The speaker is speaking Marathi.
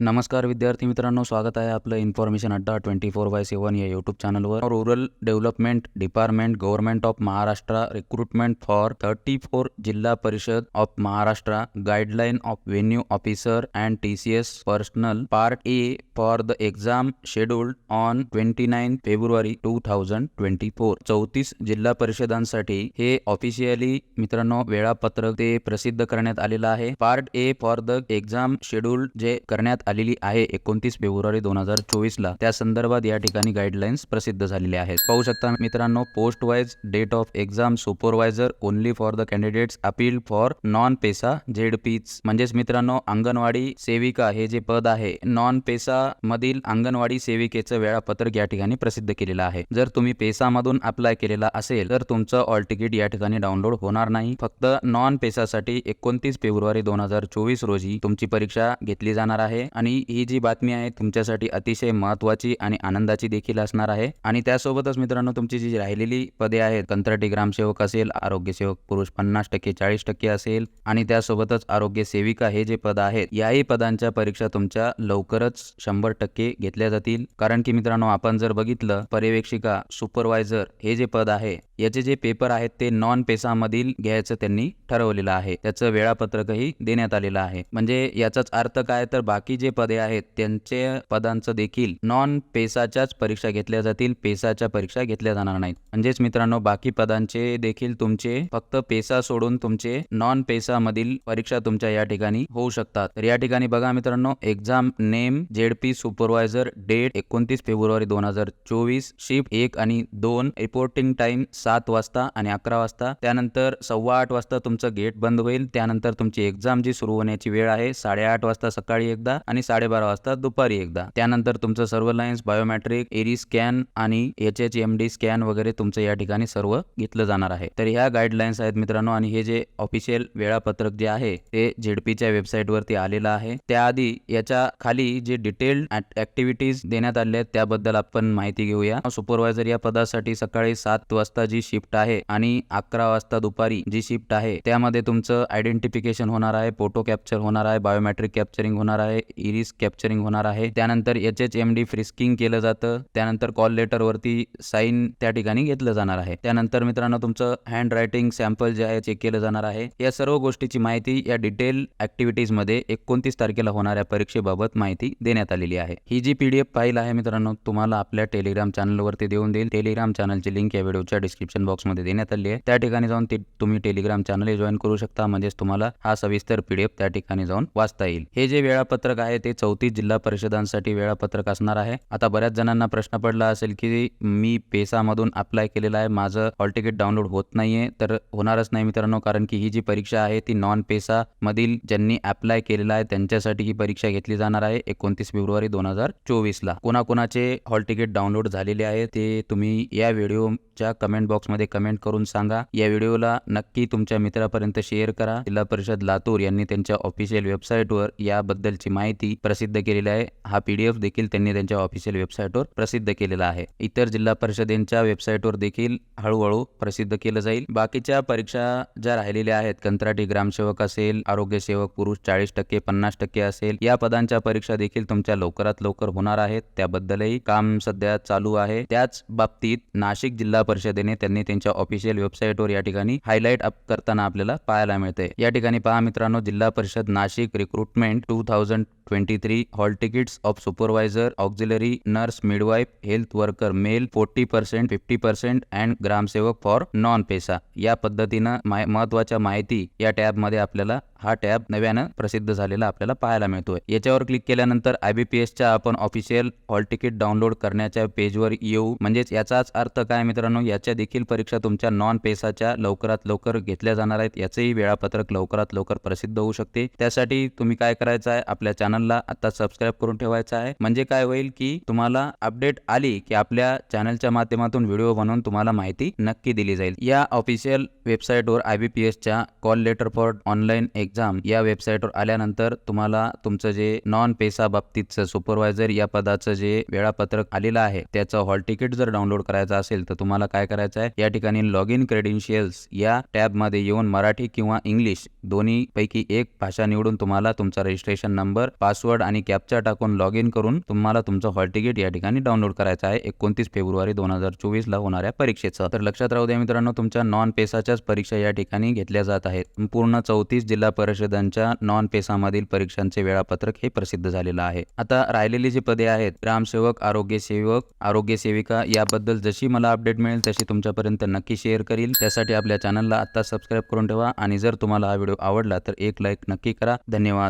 नमस्कार विद्यार्थी मित्रांनो स्वागत आहे आपलं इन्फॉर्मेशन अड्डा ट्वेंटी फोर बाय सेवन या यूट्यूब चॅनलवर rural development department government of Maharashtra recruitment for thirty four Zilla Parishad of Maharashtra guideline of venue officer and T C S personal part A for the exam scheduled on twenty nine February two thousand twenty four चौतीस जिल्हा परिषदांसाठी हे ऑफिशियली मित्रांनो वेळापत्रक ते प्रसिद्ध करण्यात आलेलं आहे. Part A for the exam scheduled जे करण्यात आलेली आहे. एकोणतीस फेब्रुवारी दोन हजार चोवीसला त्या संदर्भात या ठिकाणी गाईडलाईन्स प्रसिद्ध झालेले आहेत. पाहू शकता मित्रांनो post wise date of exam supervisor only for the candidates appeal for non PESA Z peach म्हणजेच मित्रांनो अंगणवाडी सेविका हे जे पद आहे नॉन पेसा मधील अंगणवाडी सेविकेचं वेळापत्रक या ठिकाणी प्रसिद्ध केलेलं आहे. जर तुम्ही पेसा मधून अप्लाय केलेला असेल तर तुमचं ऑल तिकीट या ठिकाणी डाउनलोड होणार नाही. फक्त नॉन पेसासाठी एकोणतीस फेब्रुवारी दोन हजार चोवीस रोजी तुमची परीक्षा घेतली जाणार आहे. आणि ही जी बातमी आहे तुमच्यासाठी अतिशय महत्वाची आणि आनंदाची देखील असणार आहे. आणि त्यासोबतच मित्रांनो तुमची जी राहिलेली पदे आहेत कंत्राटी ग्रामसेवक असेल आरोग्य सेवक पुरुष पन्नास टक्के चाळीस टक्के असेल आणि त्यासोबतच आरोग्य सेविका हे जे पद आहेत याही पदांच्या परीक्षा तुमच्या लवकरच शंभर टक्के घेतल्या जातील. कारण की मित्रांनो आपण जर बघितलं पर्यवेक्षिका सुपरवायझर हे जे पद आहे याचे जे पेपर आहेत ते नॉन पेसामधील घ्यायचं त्यांनी ठरवलेलं आहे. त्याचं वेळापत्रकही देण्यात आलेलं आहे. म्हणजे याचाच अर्थ काय? तर बाकी जे पदे आहेत त्यांचे पदांचं देखील नॉन पेसाच्याच परीक्षा घेतल्या जातील पेसाच्या परीक्षा घेतल्या जाणार नाहीत. म्हणजेच मित्रांनो बाकी पदांचे देखील तुमचे फक्त पेसा सोडून तुमचे नॉन पेसा मधील परीक्षा तुमच्या या ठिकाणी होऊ शकतात. तर या ठिकाणी बघा मित्रांनो exam name ZP supervisor date एकोणतीस फेब्रुवारी दोन हजार चोवीस शिफ्ट एक आणि दोन रिपोर्टिंग टाइम सात वाजता आणि अकरा वाजता. त्यानंतर सव्वा आठ वाजता तुमचं गेट बंद होईल. त्यानंतर तुमची एक्झाम जी सुरू होण्याची वेळ आहे साडेआठ वाजता सकाळी एकदा आणि साडेबारा वाजता दुपारी एकदा. त्यानंतर तुमचं सर्व लाईन्स बायोमॅट्रिक एरी स्कॅन आणि H H M D scan वगैरे तुमचं या ठिकाणी सर्व घेतलं जाणार आहे. तर ह्या गाईडलाईन्स आहेत मित्रांनो आणि हे जे ऑफिशियल वेळापत्रक जे आहे ते झेडपीच्या वेबसाईट वरती आलेलं आहे. त्याआधी याच्या खाली जे डिटेल्ड ऍक्टिव्हिटीज देण्यात आल्या आहेत त्याबद्दल आपण माहिती घेऊया. सुपरवायझर या पदासाठी सकाळी सात वाजता जी शिफ्ट आहे आणि अकरा वाजता दुपारी जी शिफ्ट आहे त्यामध्ये तुमचं आयडेंटिफिकेशन होणार आहे फोटो कॅप्चर होणार आहे बायोमॅट्रिक कॅप्चरिंग होणार आहे इरिस कॅप्चरिंग होणार आहे. त्यानंतर H H M D frisking केलं जातं. त्यानंतर कॉल लेटर वरती साईन त्या ठिकाणी घेतलं जाणार आहे. त्यानंतर मित्रांनो तुमचं हँड रायटिंग सॅम्पल जे आहे चेक केलं जाणार आहे. या सर्व गोष्टीची माहिती या डिटेल ऍक्टिव्हिटीजमध्ये एकोणतीस तारखेला होणाऱ्या परीक्षेबाबत माहिती देण्यात आलेली आहे. ही जी पीडीएफ फाईल आहे मित्रांनो तुम्हाला आपल्या टेलिग्राम चॅनलवरती देऊन देईल. टेलिग्राम चॅनलची लिंक या व्हिडिओच्या डिस्क्रिप्शन बॉक्समध्ये देण्यात आली आहे. त्या ठिकाणी जाऊन ते तुम्ही टेलिग्राम चॅनल जॉईन करू शकता. म्हणजेच तुम्हाला हा सविस्तर पीडीएफ त्या ठिकाणी जाऊन वाचता येईल. हे जे वेळापत्रक आहे ते चौतीस जिल्हा परिषदांसाठी वेळापत्रक असणार आहे. आता बऱ्याच जणांना प्रश्न पडला असेल की मी पेसामधून अप्लाय केलेला आहे. माझं हॉल तिकीट डाउनलोड होत नाहीये. तर होणारच नाही मित्रांनो कारण की ही जी परीक्षा आहे ती नॉन पेसा मधील ज्यांनी अप्लाय केलेला आहे त्यांच्यासाठी ही परीक्षा घेतली जाणार आहे एकोणतीस फेब्रुवारी दोन हजार चोवीस ला. कोणाकोणाचे हॉल तिकीट डाउनलोड झालेले आहे ते तुम्ही या व्हिडिओच्या कमेंट बॉक्समध्ये कमेंट करून सांगा. या व्हिडिओला नक्की तुमच्या मित्रापर्यंत शेअर करा. जिल्हा परिषद लातूर यांनी त्यांच्या ऑफिशियल वेबसाईटवर याबद्दलची माहिती प्रसिद्ध केलेली आहे. हा पीडीएफ देखील त्यांनी त्यांच्या ऑफिशियल वेबसाईटवर प्रसिद्ध केलेला आहे. इतर जिल्हा परिषदेच्या वेबसाईटवर देखील हळूहळू प्रसिद्ध केलं जाईल. बाकीच्या परीक्षा ज्या राहिलेल्या आहेत कंत्राटी ग्रामसेवक असेल आरोग्य सेवक पुरुष चाळीस टक्के पन्नास टक्के असेल या पदांच्या परीक्षा देखील तुमच्या लवकरात लवकर होणार आहेत. त्याबद्दलही काम सध्या चालू आहे. त्याच बाबतीत नाशिक जिल्हा परिषदेने त्यांनी त्यांच्या ऑफिशियल वेबसाईटवर या ठिकाणी हायलाईट अप करताना आपल्याला पाहायला मिळते या ठिकाणी पहा मित्रांनो Zilla Parishad Nashik recruitment two thousand twenty three hall tickets of supervisor auxiliary nurse midwife health worker male forty percent fifty percent and ग्रामसेवक फॉर नॉन पेसा. या पद्धतीनं महत्त्वाच्या माहिती या टॅबमध्ये आपल्याला हा टॅब नव्यानं प्रसिद्ध झालेला आपल्याला पाहायला मिळतोय. याच्यावर क्लिक केल्यानंतर आयबीपीएसच्या आपण ऑफिशियल हॉल तिकीट डाउनलोड करण्याच्या पेजवर येऊ. म्हणजेच याचाच अर्थ काय मित्रांनो? याच्या देखील परीक्षा तुमच्या नॉन पेसाच्या लवकरात लवकर घेतल्या जाणार आहेत. याचंही वेळापत्रक लवकरात लवकर प्रसिद्ध होऊ शकते. त्यासाठी तुम्ही काय करायचं आहे? आपल्या चॅनलला आता सबस्क्राईब करून ठेवायचं आहे. म्हणजे काय होईल की तुम्हाला अपडेट आली की आपल्या चॅनलच्या माध्यमातून व्हिडिओ बनवून तुम्हाला माहिती नक्की दिली जाईल. या ऑफिशियल वेबसाईटवर आयबीपीएसच्या कॉल लेटर फॉर ऑनलाईन एक एक्झाम या वेबसाईटवर आल्यानंतर तुम्हाला तुमचं जे नॉन पेसा बाबतीतचं सुपरवायझर या पदाचं जे वेळापत्रक आलेलं आहे त्याचं हॉल तिकीट जर डाउनलोड करायचं असेल तर तुम्हाला काय करायचं आहे? या ठिकाणी लॉग इन क्रेडेन्शियल्स या टॅबमध्ये येऊन मराठी किंवा इंग्लिश दोन्ही पैकी एक भाषा निवडून तुम्हाला तुमचा रजिस्ट्रेशन नंबर पासवर्ड आणि कॅप्चा टाकून लॉग इन करून तुम्हाला तुमचं हॉल तिकीट या ठिकाणी डाउनलोड करायचं आहे. एकोणतीस फेब्रुवारी दोन हजार चोवीस ला होणाऱ्या परीक्षेचं. तर लक्षात राहू द्या मित्रांनो तुमच्या नॉन पेसाच्याच परीक्षा या ठिकाणी घेतल्या जात आहेत. पूर्ण चौतीस जिल्हा परिषदांच्या नॉन पेसामधील परीक्षांचे वेळापत्रक हे प्रसिद्ध झालेलं आहे. आता राहिलेली जी पदे आहेत ग्रामसेवक आरोग्य सेवक आरोग्य सेविका याबद्दल जशी मला अपडेट मिळेल तशी तुमच्यापर्यंत नक्की शेअर करील. त्यासाठी आपल्या चॅनलला आता सबस्क्राईब करून ठेवा आणि जर तुम्हाला हा व्हिडिओ आवडला तर एक लाईक नक्की करा. धन्यवाद.